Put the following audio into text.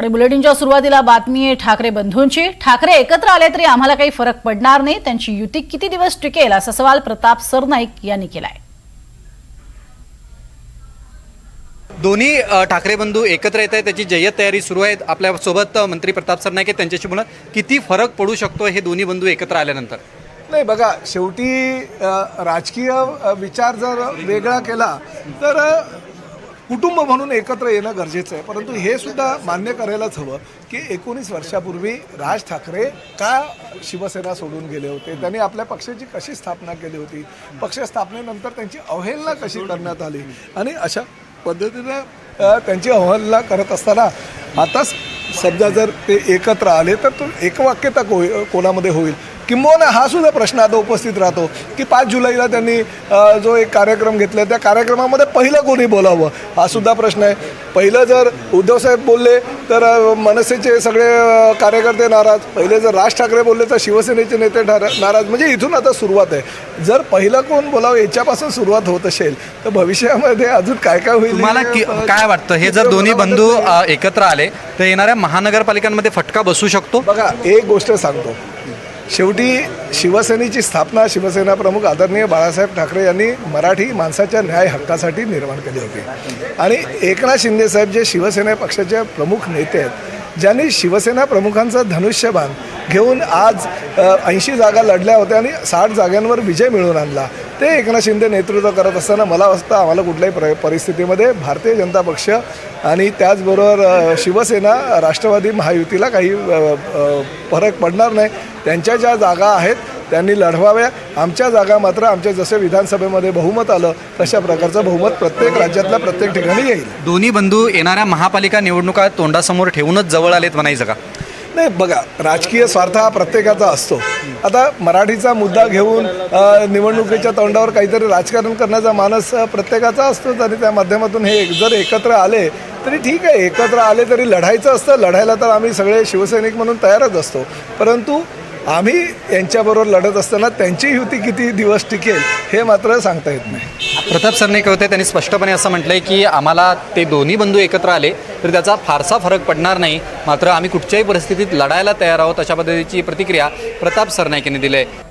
आणि बुलेटिनच्या सुरुवातीला बातमी आहे ठाकरे बंधूंची. ठाकरे एकत्र आले तरी आम्हाला काही फरक पडणार नाही. त्यांची युती किती दिवस टिकेल असा सवाल प्रताप सरनाईक यांनी केलाय. दोन्ही ठाकरे बंधू एकत्र येत आहेत त्याची जय्यत तयारी सुरू आहे आपल्यासोबत मंत्री प्रताप सरनाईक आहेत त्यांच्याशी बोला किती फरक पडू शकतो हे दोन्ही बंधू एकत्र आल्यानंतर? नाही बघा शेवटी राजकीय विचार जर वेगळा केला तर कुटुंब म्हणून एकत्र येणं गरजेचं आहे. परंतु हे सुद्धा मान्य करायलाच हवं की एकोणीस वर्षापूर्वी राज ठाकरे का शिवसेना सोडून गेले होते? त्यांनी आपल्या पक्षाची कशी स्थापना केली होती? पक्ष स्थापनेनंतर त्यांची अवहेलना कशी करण्यात आली? आणि अशा पद्धतीने त्यांची अवहेलना करत असताना आता समजा जर ते एकत्र आले तर तो एकवाक्यता को कोणामध्ये होईल? किंबहुना हा सुद्धा प्रश्न आता उपस्थित राहतो की पाच जुलैला त्यांनी जो एक कार्यक्रम घेतला त्या कार्यक्रमामध्ये पहिलं कोणी बोलावं? हा सुद्धा प्रश्न आहे. पहिलं जर उद्धवसाहेब बोलले तर मनसेचे सगळे कार्यकर्ते नाराज. पहिले जर राज ठाकरे बोलले तर शिवसेनेचे नेते नाराज. म्हणजे इथून आता सुरुवात आहे. जर पहिलं कोण बोलावं याच्यापासून सुरुवात होत असेल तर भविष्यामध्ये अजून काय काय होईल अ, काय वाटतं? हे जर दोन्ही बंधू एकत्र आले तर येणाऱ्या महानगरपालिकांमध्ये फटका बसू शकतो? बघा एक गोष्ट सांगतो. शेवटी शिवसेनेची स्थापना शिवसेना प्रमुख आदरणीय बाळासाहेब ठाकरे यांनी मराठी माणसाच्या न्याय हक्कासाठी निर्माण केली होती. आणि एकनाथ शिंदे साहेब जे शिवसेना पक्षाचे प्रमुख नेते आहेत ज्यांनी शिवसेना प्रमुखांचा धनुष्यबाण घेऊन आज ऐंशी जागा लढल्या होत्या आणि साठ जागांवर विजय मिळवून आणला ते एकनाथ शिंदे नेतृत्व करत असताना मला वाटतं आम्हाला कुठल्याही प्र परिस्थितीमध्ये भारतीय जनता पक्ष आणि त्याचबरोबर शिवसेना राष्ट्रवादी महायुतीला काही फरक पडणार नाही. त्यांच्या ज्या जागा आहेत त्यांनी लढवाव्या. आमच्या जागा मात्र आमच्या जसे विधानसभेमध्ये बहुमत आलं तशा प्रकारचं बहुमत प्रत्येक राज्यातल्या प्रत्येक ठिकाणी येईल. दोन्ही बंधू येणाऱ्या महापालिका निवडणुका तोंडासमोर ठेवूनच जवळ आलेत म्हणायचं का? नाही बघा राजकीय स्वार्थ हा प्रत्येकाचा असतो. आता मराठीचा मुद्दा घेऊन निवडणुकीच्या तोंडावर काहीतरी राजकारण करण्याचा मानस प्रत्येकाचा असतोच आणि त्या माध्यमातून हे एक- जर एकत्र आले तरी ठीक आहे. एकत्र आले तरी लढायचं असतं. लढायला तर आम्ही सगळे शिवसैनिक म्हणून तयारच असतो. परंतु आम्ही यांच्याबरोबर लढत असताना त्यांची युती किती दिवस टिकेल हे मात्र सांगता येत नाही. प्रताप सरनाईक होते त्यांनी स्पष्टपणे असं म्हटलंय की आम्हाला ते दोन्ही बंधू एकत्र आले तर त्याचा फारसा फरक पडणार नाही. मात्र आम्ही कुठच्याही परिस्थितीत लढायला तयार आहोत अशा पद्धतीची प्रतिक्रिया प्रताप सरनाईक यांनी दिली आहे